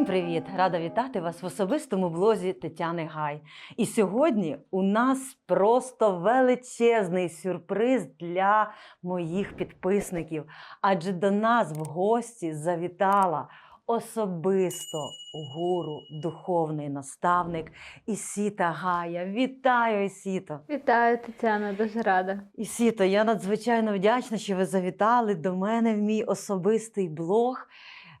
Всім привіт! Рада вітати вас в особистому блозі Тетяни Гай. І сьогодні у нас просто величезний сюрприз для моїх підписників, адже до нас в гості завітала особисто гуру, духовний наставник Ісіта Гая. Вітаю, Ісіто! Вітаю, Тетяна, дуже рада. Ісіто, я надзвичайно вдячна, що ви завітали до мене в мій особистий блог.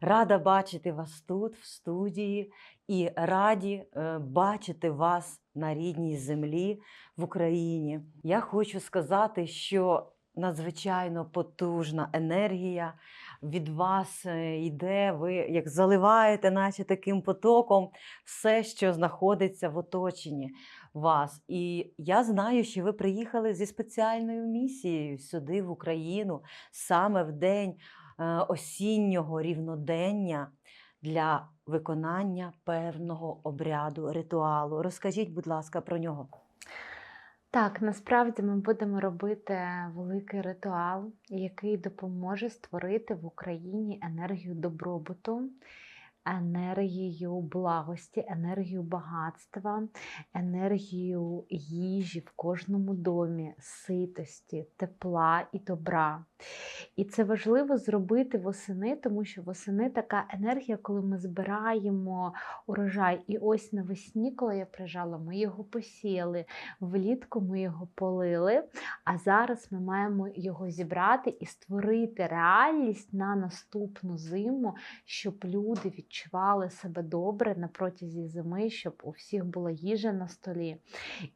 Рада бачити вас тут, в студії, і раді е, бачити вас на рідній землі в Україні. Я хочу сказати, що надзвичайно потужна енергія від вас е, йде. Ви як заливаєте, наче таким потоком, все, що знаходиться в оточенні вас. І я знаю, що ви приїхали зі спеціальною місією сюди, в Україну, саме в день осіннього рівнодення для виконання певного обряду, ритуалу. Розкажіть, будь ласка, про нього. Так, насправді ми будемо робити великий ритуал, який допоможе створити в Україні енергію добробуту, енергію благості, енергію багатства, енергію їжі в кожному домі, ситості, тепла і добра. І це важливо зробити восени, тому що восени така енергія, коли ми збираємо урожай. І ось навесні, коли я приїжджала, ми його посіяли, влітку ми його полили, а зараз ми маємо його зібрати і створити реальність на наступну зиму, щоб люди відчували себе добре на протязі зими, щоб у всіх була їжа на столі.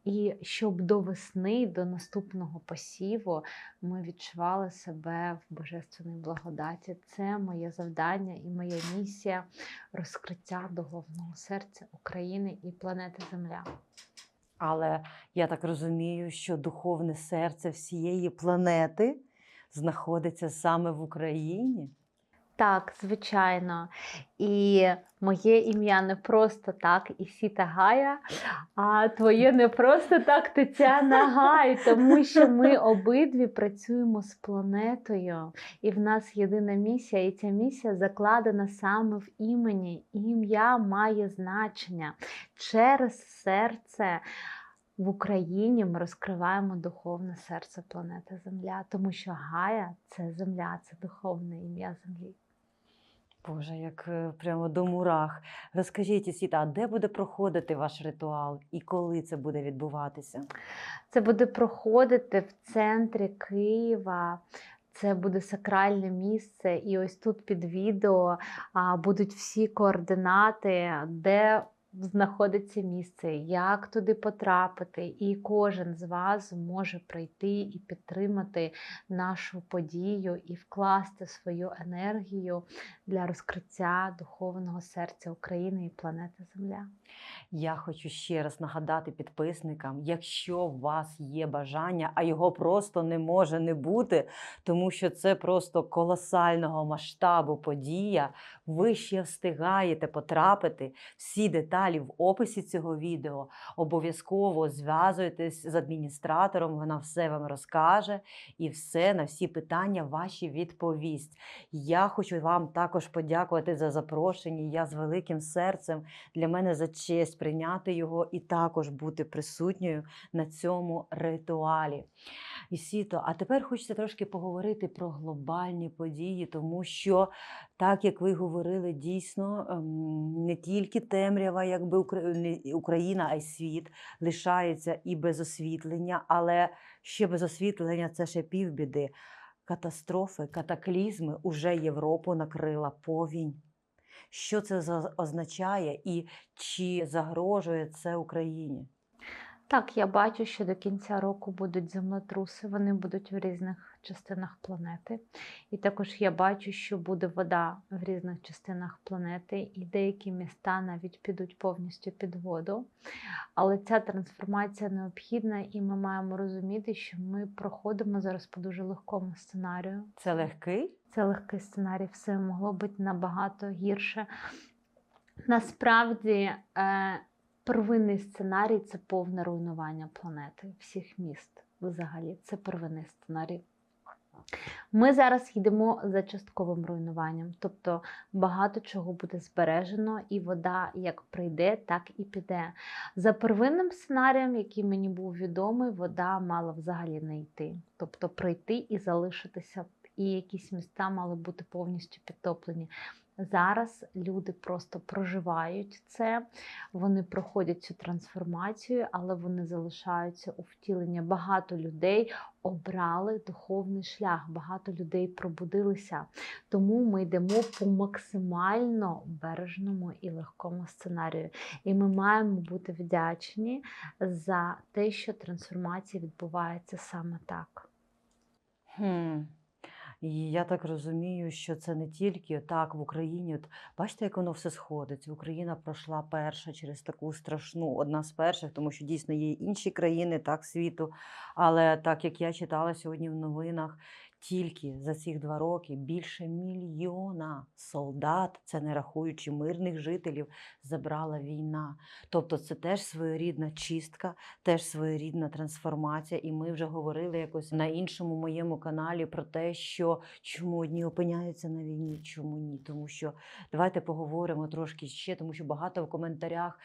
І щоб до весни, до наступного посіву, ми відчували себе в божественній благодаті. Це моє завдання і моя місія розкриття духовного серця України і планети Земля. Але я так розумію, що духовне серце всієї планети знаходиться саме в Україні. Так, звичайно. І моє ім'я не просто так Ісіта Гая, а твоє не просто так Тетяна Гай, тому що ми обидві працюємо з планетою, і в нас єдина місія, і ця місія закладена саме в імені. Ім'я має значення через серце. В Україні ми розкриваємо духовне серце планети Земля, тому що Гая це земля, це духовне ім'я землі. Боже, як е, прямо до мурах. Розкажіть, Ісіта, а де буде проходити ваш ритуал і коли це буде відбуватися? Це буде проходити в центрі Києва. Це буде сакральне місце, і ось тут під відео будуть всі координати, де знаходиться місце, як туди потрапити, і кожен з вас може прийти і підтримати нашу подію і вкласти свою енергію для розкриття духовного серця України і планети Земля. Я хочу ще раз нагадати підписникам, якщо у вас є бажання, а його просто не може не бути, тому що це просто колосального масштабу подія. Ви ще встигаєте потрапити всі деталі в описі цього відео. Обов'язково зв'язуйтесь з адміністратором, вона все вам розкаже і все на всі питання ваші відповість. Я хочу вам також подякувати за запрошення. Я з великим серцем для мене за честь прийняти його і також бути присутньою на цьому ритуалі. Ісіто, а тепер хочеться трошки поговорити про глобальні події, тому що, так як ви говорили, дійсно ем, не тільки темрява, якби Україна, а й світ лишається і без освітлення, але ще без освітлення це ще півбіди. Катастрофи, катаклізми уже Європу накрила повінь. Що це означає і чи загрожує це Україні? Так, я бачу, що до кінця року будуть землетруси, вони будуть в різних частинах планети. І також я бачу, що буде вода в різних частинах планети, і деякі міста навіть підуть повністю під воду. Але ця трансформація необхідна, і ми маємо розуміти, що ми проходимо зараз по дуже легкому сценарію. Це легкий? Це легкий сценарій, все могло бути набагато гірше. Насправді, е, первинний сценарій це повне руйнування планети, всіх міст взагалі. Це первинний сценарій. Ми зараз йдемо за частковим руйнуванням, тобто багато чого буде збережено, і вода як прийде, так і піде. За первинним сценарієм, який мені був відомий, вода мала взагалі не йти, тобто прийти і залишитися, і якісь міста мали бути повністю підтоплені. Зараз люди просто проживають це, вони проходять цю трансформацію, але вони залишаються у втіленні. Багато людей обрали духовний шлях, багато людей пробудилися. Тому ми йдемо по максимально бережному і легкому сценарію. І ми маємо бути вдячні за те, що трансформація відбувається саме так. Хм. І я так розумію, що це не тільки так в Україні. От бачите, як воно все сходиться. Україна пройшла перша через таку страшну, одна з перших, тому що дійсно є інші країни так світу. Але так як я читала сьогодні в новинах, тільки за ці два роки більше мільйона солдат, це не рахуючи мирних жителів, забрала війна. Тобто це теж своєрідна чистка, теж своєрідна трансформація. І ми вже говорили якось на іншому моєму каналі про те, що чому одні опиняються на війні, чому ні. Тому що давайте поговоримо трошки ще, тому що багато в коментарях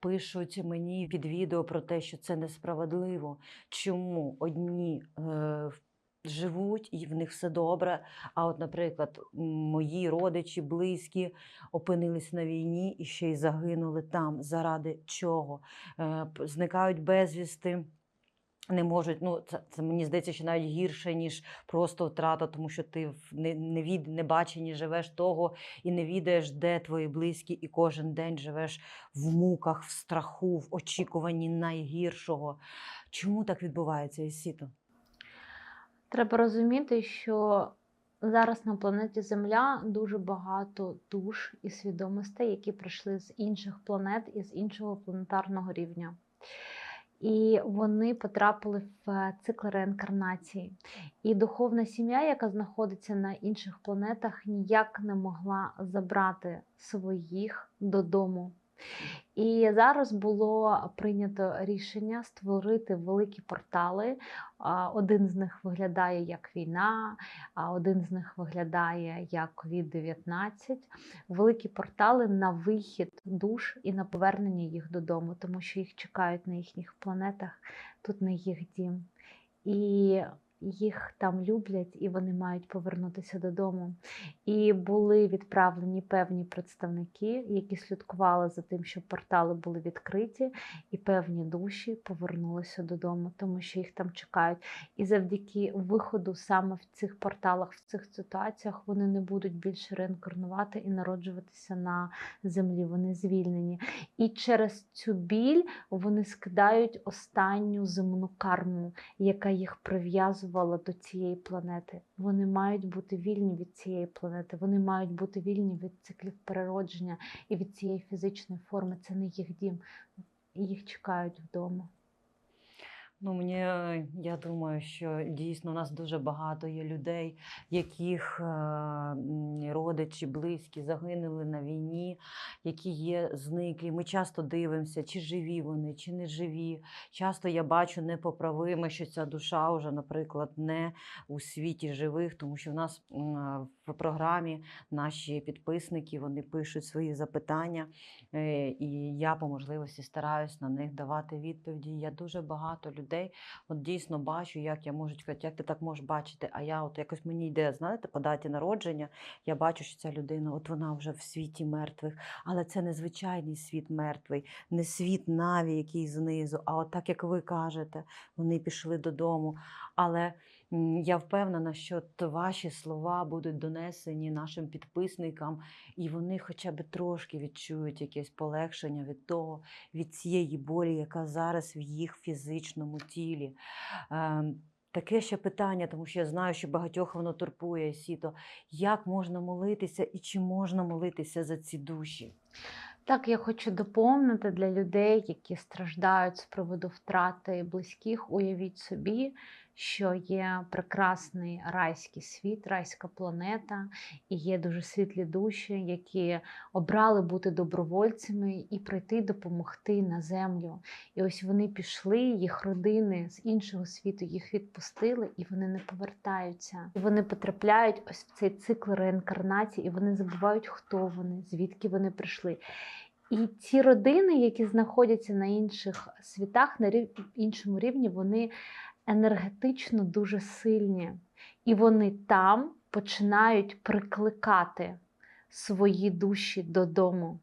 пишуть мені під відео про те, що це несправедливо. Чому одні е, живуть і в них все добре. А от, наприклад, мої родичі, близькі опинились на війні і ще й загинули там. Заради чого? Е, Зникають безвісти. Не можуть, ну це, це мені здається, що навіть гірше, ніж просто втрата, тому що ти не, не від небаченні живеш того і не відаєш, де твої близькі, і кожен день живеш в муках, в страху, в очікуванні найгіршого. Чому так відбувається, Ісіто? Треба розуміти, що зараз на планеті Земля дуже багато душ і свідомостей, які прийшли з інших планет і з іншого планетарного рівня. І вони потрапили в цикл реінкарнації. І духовна сім'я, яка знаходиться на інших планетах, ніяк не могла забрати своїх додому. І зараз було прийнято рішення створити великі портали. Один з них виглядає як війна, а один з них виглядає як COVID-19. Великі портали на вихід душ і на повернення їх додому, тому що їх чекають на їхніх планетах, тут не їх дім. І їх там люблять, і вони мають повернутися додому. І були відправлені певні представники, які слідкували за тим, щоб портали були відкриті, і певні душі повернулися додому, тому що їх там чекають. І завдяки виходу саме в цих порталах, в цих ситуаціях, вони не будуть більше реінкарнувати і народжуватися на землі. Вони звільнені. І через цю біль вони скидають останню земну карму, яка їх прив'язувала до цієї планети. Вони мають бути вільні від цієї планети, вони мають бути вільні від циклів переродження і від цієї фізичної форми. Це не їх дім, їх чекають вдома. Ну, мені я думаю, що дійсно у нас дуже багато є людей, яких е, родичі, близькі загинули на війні, які є зниклі. Ми часто дивимося, чи живі вони, чи не живі. Часто я бачу непоправиме, що ця душа вже, наприклад, не у світі живих, тому що в нас в програмі наші підписники вони пишуть свої запитання, е, і я по можливості стараюсь на них давати відповіді. Я дуже багато людей. От дійсно бачу, як я можу сказати, як ти так можеш бачити. А я от якось мені йде, знаєте, по даті народження. Я бачу, що ця людина, от вона вже в світі мертвих, але це не звичайний світ мертвий, не світ наві, який знизу. А от так як ви кажете, вони пішли додому. Але я впевнена, що ваші слова будуть донесені нашим підписникам, і вони хоча б трошки відчують якесь полегшення від того, від цієї болі, яка зараз в їх фізичному тілі. Ем, Таке ще питання, тому що я знаю, що багатьох воно турбує сіто. Як можна молитися і чи можна молитися за ці душі? Так, я хочу доповнити для людей, які страждають з приводу втрати близьких. Уявіть собі, що є прекрасний райський світ, райська планета, і є дуже світлі душі, які обрали бути добровольцями і прийти допомогти на землю. І ось вони пішли, їх родини з іншого світу їх відпустили, і вони не повертаються. І вони потрапляють ось в цей цикл реінкарнації, і вони забувають, хто вони, звідки вони прийшли. І ці родини, які знаходяться на інших світах, на рів- іншому рівні, вони енергетично дуже сильні. І вони там починають прикликати свої душі додому.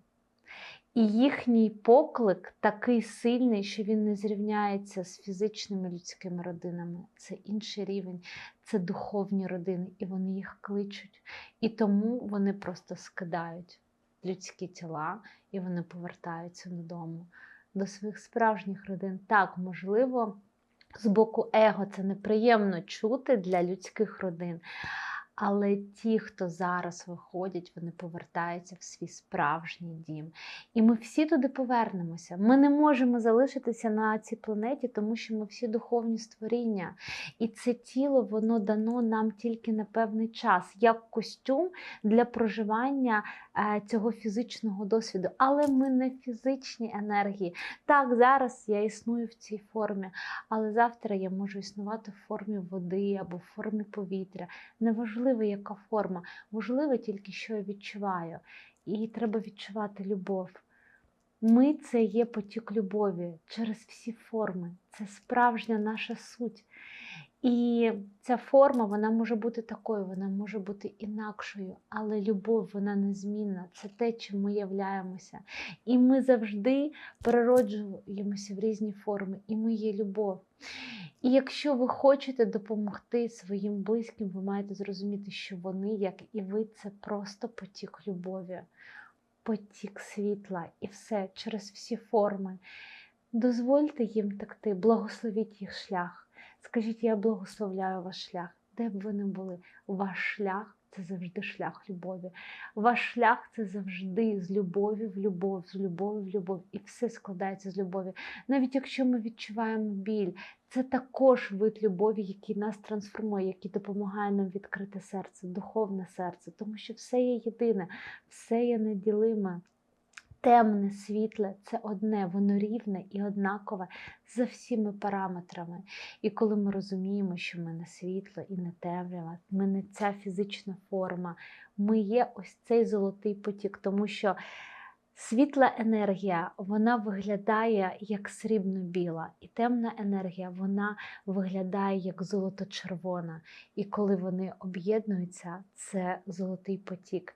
І їхній поклик такий сильний, що він не зрівняється з фізичними людськими родинами. Це інший рівень, це духовні родини, і вони їх кличуть. І тому вони просто скидають людські тіла і вони повертаються додому, до своїх справжніх родин. Так, можливо, з боку его це неприємно чути для людських родин. Але ті, хто зараз виходять, вони повертаються в свій справжній дім. І ми всі туди повернемося. Ми не можемо залишитися на цій планеті, тому що ми всі духовні створіння. І це тіло воно дано нам тільки на певний час, як костюм для проживання е, цього фізичного досвіду. Але ми не фізичні енергії. Так, зараз я існую в цій формі, але завтра я можу існувати в формі води або в формі повітря. Неважливо, яка форма, важливо тільки, що я відчуваю. І треба відчувати любов. Ми це є потік любові через всі форми. Це справжня наша суть. І ця форма вона може бути такою, вона може бути інакшою, але любов вона незмінна. Це те, чим ми являємося. І ми завжди перероджуємося в різні форми, і ми є любов. І якщо ви хочете допомогти своїм близьким, ви маєте зрозуміти, що вони, як і ви, це просто потік любові, потік світла і все через всі форми. Дозвольте їм такти, благословіть їх шлях. Скажіть, я благословляю ваш шлях, де б ви не були. Ваш шлях це завжди шлях любові. Ваш шлях це завжди з любові в любов, з любові в любов. І все складається з любові. Навіть якщо ми відчуваємо біль, це також вид любові, який нас трансформує, який допомагає нам відкрити серце, духовне серце, тому що все є єдине, все є неділиме. Темне, світле це одне, воно рівне і однакове за всіми параметрами. І коли ми розуміємо, що ми не світло і не темрява, ми не ця фізична форма, ми є ось цей золотий потік, тому що світла енергія вона виглядає як срібно-біла, і темна енергія вона виглядає як золото-червона. І коли вони об'єднуються, це золотий потік.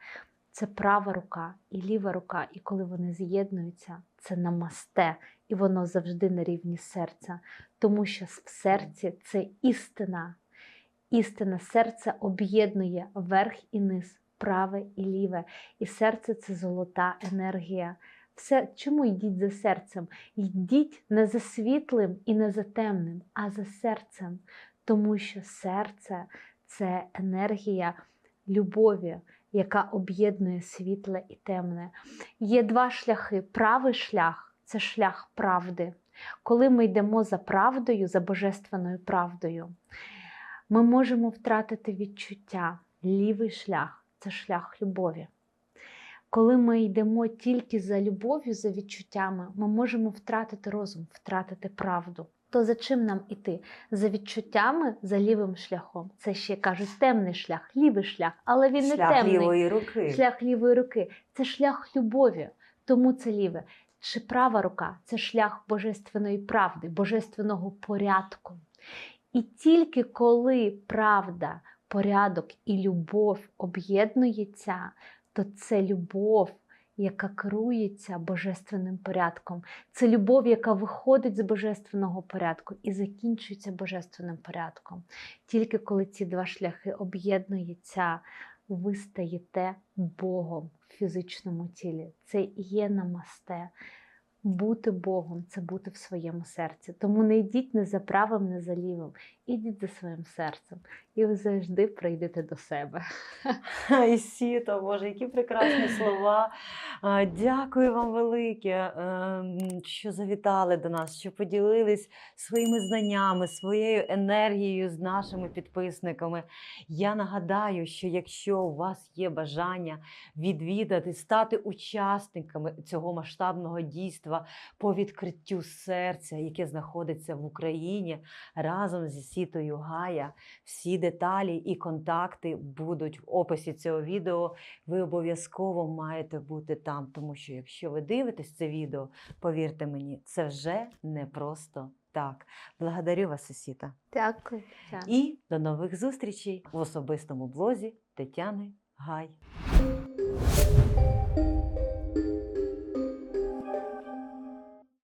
Це права рука і ліва рука, і коли вони з'єднуються, це намасте, і воно завжди на рівні серця, тому що в серці це істина. Істина серця об'єднує верх і низ, праве і ліве. І серце це золота енергія. Все, чому йдіть за серцем? Йдіть не за світлим і не за темним, а за серцем, тому що серце це енергія любові яка об'єднує світле і темне. Є два шляхи. Правий шлях це шлях правди. Коли ми йдемо за правдою, за божественною правдою, ми можемо втратити відчуття. Лівий шлях це шлях любові. Коли ми йдемо тільки за любов'ю, за відчуттями, ми можемо втратити розум, втратити правду. То за чим нам іти? За відчуттями, за лівим шляхом. Це ще кажуть темний шлях, лівий шлях, але він не Шлях темний. лівої руки. Шлях лівої руки це шлях любові, тому це ліве. Чи права рука це шлях божественної правди, божественного порядку. І тільки коли правда, порядок і любов об'єднуються, то це любов, яка керується божественним порядком. Це любов, яка виходить з божественного порядку і закінчується божественним порядком. Тільки коли ці два шляхи об'єднуються, ви стаєте Богом в фізичному тілі. Це є намасте. Бути Богом це бути в своєму серці. Тому не йдіть не за правим, не за лівим. Ідіть за своїм серцем, і ви завжди прийдете до себе. І сіто, Боже, які прекрасні слова. Дякую вам велике, ем, що завітали до нас, що поділились своїми знаннями, своєю енергією з нашими підписниками. Я нагадаю, що якщо у вас є бажання відвідати, стати учасниками цього масштабного дійства по відкриттю серця, яке знаходиться в Україні разом зі сітою Гая, всі деталі і контакти будуть в описі цього відео. Ви обов'язково маєте бути там, тому що якщо ви дивитесь це відео, повірте мені, це вже не просто так. Благодарю вас, Сесіта. Дякую. І до нових зустрічей в особистому блозі Тетяни Гай.